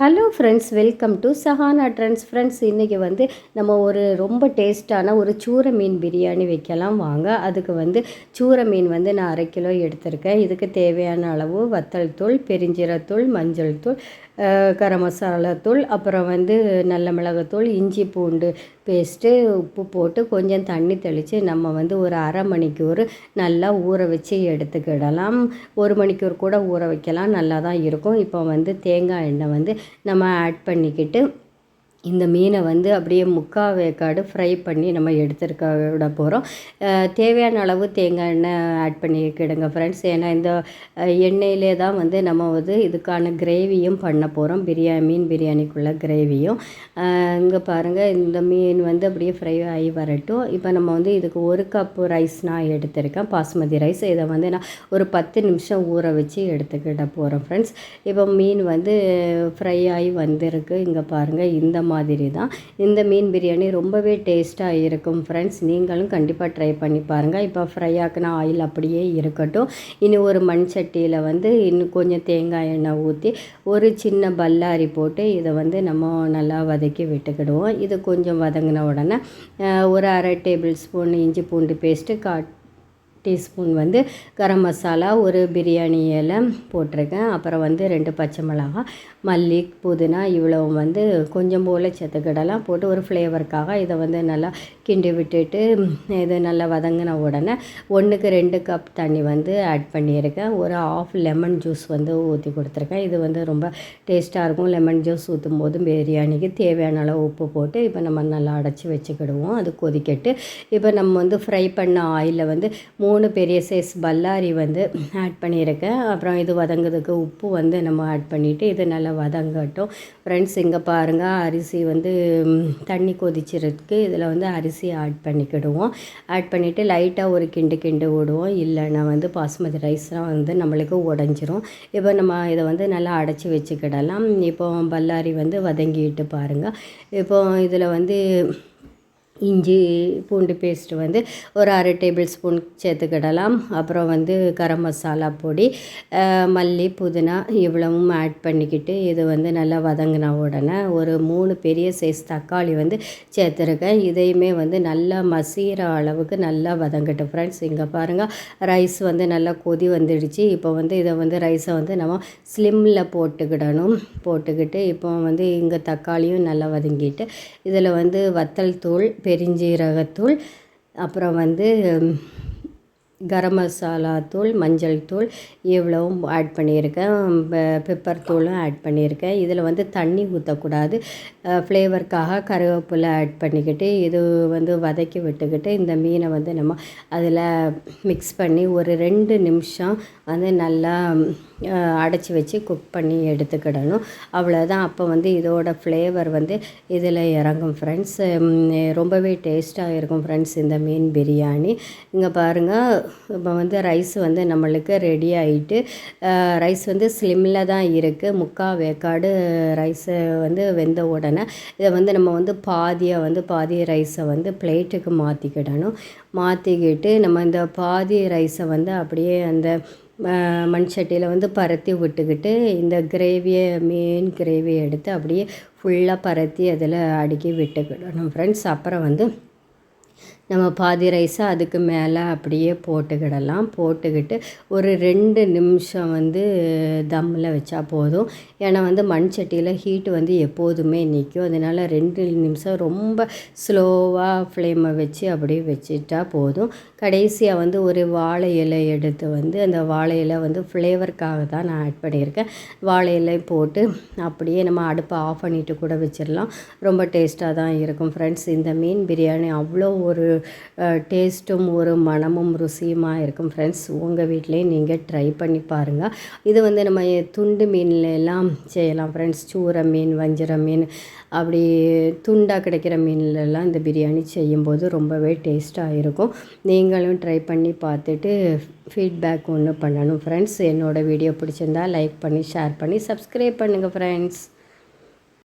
Hello friends welcome to Sahana trends friends இன்றைக்கி வந்து நம்ம ஒரு ரொம்ப டேஸ்ட்டான ஒரு சூர மீன் பிரியாணி வைக்கலாம். வாங்க அதுக்கு வந்து சூர மீன் வந்து நான் அரை கிலோ எடுத்திருக்கேன். இதுக்கு தேவையான அளவு வத்தல் தூள் பெருஞ்சீரத்தூள் மஞ்சள் தூள் கரம் மசாலா தூள் அப்புறம் வந்து நல்ல மிளகாத்தூள் இஞ்சி பூண்டு பேஸ்ட்டு உப்பு போட்டு கொஞ்சம் தண்ணி தெளித்து நம்ம வந்து ஒரு அரை மணிக்கூர் நல்லா ஊற வச்சு எடுத்துக்கிடலாம். ஒரு மணிக்கூர் கூட ஊற வைக்கலாம். நல்லா தான் இருக்கும். இப்போ வந்து தேங்காய் எண்ணெய் வந்து நம்ம ஆட் பண்ணிக்கிட்டு இந்த மீனை வந்து அப்படியே முக்கால் வேக்காடு ஃப்ரை பண்ணி நம்ம எடுத்துருக்க விட போகிறோம் தேவையான அளவு தேங்காய் எண்ணெய் ஆட் பண்ணிக்கிடுங்க ஃப்ரெண்ட்ஸ் ஏன்னா இந்த எண்ணெயிலே தான் வந்து நம்ம வந்து இதுக்கான கிரேவியும் பண்ண போகிறோம் பிரியாணி மீன் பிரியாணிக்குள்ள கிரேவியும் இங்கே பாருங்கள் இந்த மீன் வந்து அப்படியே ஃப்ரை ஆகி வரட்டும். இப்போ நம்ம வந்து இதுக்கு ஒரு கப்பு ரைஸ் நான் எடுத்திருக்கேன். பாஸ்மதி ரைஸ் இதை வந்து நான் ஒரு பத்து நிமிஷம் ஊற வச்சு எடுத்துக்கிட்ட போகிறோம் ஃப்ரெண்ட்ஸ் இப்போ மீன் வந்து ஃப்ரை ஆகி வந்திருக்கு. இங்கே பாருங்கள் இந்த மாதிரி மாதிரி தான் இந்த மீன் பிரியாணி ரொம்பவே டேஸ்ட்டாக இருக்கும். ஃப்ரெண்ட்ஸ் நீங்களும் கண்டிப்பாக ட்ரை பண்ணி பாருங்கள் இப்போ ஃப்ரை ஆக்கின ஆயில் அப்படியே இருக்கட்டும். இனி ஒரு மண் சட்டியில் வந்து இன்னும் கொஞ்சம் தேங்காய் எண்ணெய் ஊற்றி ஒரு சின்ன பல்லாரி போட்டு இதை வந்து நம்ம நல்லா வதக்கி விட்டுக்கிடுவோம். இது கொஞ்சம் வதங்கின உடனே ஒரு அரை டேபிள் ஸ்பூன் இஞ்சி பூண்டு பேஸ்ட்டு காட் டீஸ்பூன் வந்து கரம் மசாலா ஒரு பிரியாணி இலை போட்டிருக்கேன். அப்புறம் வந்து ரெண்டு பச்சை மிளகாய் மல்லி புதினா இவ்வளோ வந்து கொஞ்சம் போல் செத்துக்கிடலாம் போட்டு ஒரு ஃப்ளேவருக்காக இதை வந்து நல்லா கிண்டி விட்டுட்டு இது நல்லா வதங்கின உடனே ஒன்றுக்கு ரெண்டு கப் தண்ணி வந்து ஆட் பண்ணியிருக்கேன். ஒரு ஆஃப் லெமன் ஜூஸ் வந்து ஊற்றி கொடுத்துருக்கேன். இது வந்து ரொம்ப டேஸ்ட்டாக இருக்கும். லெமன் ஜூஸ் ஊற்றும் போது பிரியாணிக்கு தேவையான அளவு உப்பு போட்டு இப்போ நம்ம நல்லா அடைச்சி வச்சுக்கிடுவோம். அது கொதிக்கட்டு. இப்போ நம்ம வந்து ஃப்ரை பண்ண ஆயிலில் வந்து மூணு பெரிய சைஸ் பல்லாரி வந்து ஆட் பண்ணியிருக்கேன். அப்புறம் இது வதங்குறதுக்கு உப்பு வந்து நம்ம ஆட் பண்ணிவிட்டு இது நல்லா வதங்கட்டும். ஃப்ரெண்ட்ஸ் இங்கே பாருங்கள் அரிசி வந்து தண்ணி கொதிச்சிருக்கு இதில் வந்து அரிசி ஆட் பண்ணிக்கிடுவோம். ஆட் பண்ணிவிட்டு லைட்டாக ஒரு கிண்டு கிண்டு விடுவோம். இல்லைன்னா வந்து பாஸ்மதி ரைஸ்லாம் வந்து நம்மளுக்கு உடஞ்சிரும். இப்போ நம்ம இதை வந்து நல்லா அடைச்சி வச்சுக்கிடலாம். இப்போ பல்லாரி வந்து வதங்கிட்டு பாருங்கள் இப்போ இதில் வந்து இஞ்சி பூண்டு பேஸ்ட்டு வந்து ஒரு அரை டேபிள் ஸ்பூன் சேர்த்துக்கிடலாம். அப்புறம் வந்து கரம் மசாலா பொடி மல்லி புதினா இவ்வளவும் ஆட் பண்ணிக்கிட்டு இது வந்து நல்லா வதங்கின உடனே ஒரு மூணு பெரிய சைஸ் தக்காளி வந்து சேர்த்துருக்கேன். இதையுமே வந்து நல்லா மசீர அளவுக்கு நல்லா வதங்கட்டும் ஃப்ரெண்ட்ஸ் இங்கே பாருங்கள் ரைஸ் வந்து நல்லா கொதி வந்துடுச்சு. இப்போ வந்து இதை வந்து ரைஸை வந்து நம்ம ஸ்லிம்மில் போட்டுக்கிடணும். போட்டுக்கிட்டு இப்போ வந்து இங்கே தக்காளியும் நல்லா வதங்கிட்டு இதில் வந்து வத்தல் தூள் பெருஞ்சீரகத்தூள் அப்புறம் வந்து கரம் மசாலா தூள் மஞ்சள் தூள் இவ்வளவும் ஆட் பண்ணியிருக்கேன். பெப்பர் தூளும் ஆட் பண்ணியிருக்கேன். இதில் வந்து தண்ணி ஊற்றக்கூடாது ஃப்ளேவருக்காக கருவேப்பிலை ஆட் பண்ணிக்கிட்டு இது வந்து வதக்கி விட்டுக்கிட்டு இந்த மீனை வந்து நம்ம அதில் மிக்ஸ் பண்ணி ஒரு ரெண்டு நிமிஷம் வந்து நல்லா அடைச்சி வச்சு குக் பண்ணி எடுத்துக்கிடணும். அவ்வளோதான் அப்போ வந்து இதோட ஃப்ளேவர் வந்து இதில் இறங்கும் ஃப்ரெண்ட்ஸ் ரொம்பவே டேஸ்ட்டாக இருக்கும் ஃப்ரெண்ட்ஸ் இந்த மீன் பிரியாணி. இங்கே பாருங்கள் இப்போ வந்து ரைஸ் வந்து நம்மளுக்கு ரெடி ஆகிட்டு ரைஸ் வந்து ஸ்லிம்மில் தான் இருக்குது முக்கால் வேக்காடு ரைஸை வந்து வெந்த உடனே இதை வந்து நம்ம வந்து பாதியாக வந்து பாதி ரைஸை வந்து பிளேட்டுக்கு மாற்றிக்கிடணும் மாற்றிக்கிட்டு நம்ம இந்த பாதி ரைஸை வந்து அப்படியே அந்த மண் சட்டியில் வந்து பரத்தி விட்டுக்கிட்டு இந்த கிரேவியை மீன் கிரேவியை எடுத்து அப்படியே ஃபுல்லாக பரத்தி அதில் அடுக்கி விட்டுக்கிடணும். ஃப்ரெண்ட்ஸ் அப்புறம் வந்து நம்ம பாதி ரைஸை அதுக்கு மேலே அப்படியே போட்டுக்கிடலாம். போட்டுக்கிட்டு ஒரு ரெண்டு நிமிஷம் வந்து தம்மில் வச்சா போதும். ஏன்னா வந்து மண் சட்டியில் ஹீட்டு வந்து எப்போதுமே நிற்கும். அதனால் ரெண்டு நிமிஷம் ரொம்ப ஸ்லோவாக ஃப்ளேமை வச்சு அப்படியே வச்சுட்டா போதும். கடைசியாக வந்து ஒரு வாழை இலை எடுத்து வந்து அந்த வாழை இலை வந்து ஃப்ளேவருக்காக தான் நான் ஆட் பண்ணியிருக்கேன். வாழை இலை போட்டு அப்படியே நம்ம அடுப்பை ஆஃப் பண்ணிட்டு கூட வச்சிடலாம். ரொம்ப டேஸ்ட்டாக தான் இருக்கும். ஃப்ரெண்ட்ஸ் இந்த மீன் பிரியாணி அவ்வளோ ஒரு டேஸ்ட்டும் ஒரு மனமும் ருசியுமாக இருக்கும் ஃப்ரெண்ட்ஸ் உங்கள் வீட்லேயும் நீங்கள் ட்ரை பண்ணி பாருங்கள் இது வந்து நம்ம துண்டு மீனில் எல்லாம் செய்யலாம் ஃப்ரெண்ட்ஸ் சூரை மீன் வஞ்சிர மீன் அப்படி துண்டாக கிடைக்கிற மீன்லலாம் இந்த பிரியாணி செய்யும்போது ரொம்பவே டேஸ்ட்டாக இருக்கும். நீங்களும் ட்ரை பண்ணி பார்த்துட்டு ஃபீட்பேக் ஒன்று பண்ணணும் ஃப்ரெண்ட்ஸ் என்னோடய வீடியோ பிடிச்சிருந்தா லைக் பண்ணி ஷேர் பண்ணி சப்ஸ்கிரைப் பண்ணுங்கள் ஃப்ரெண்ட்ஸ்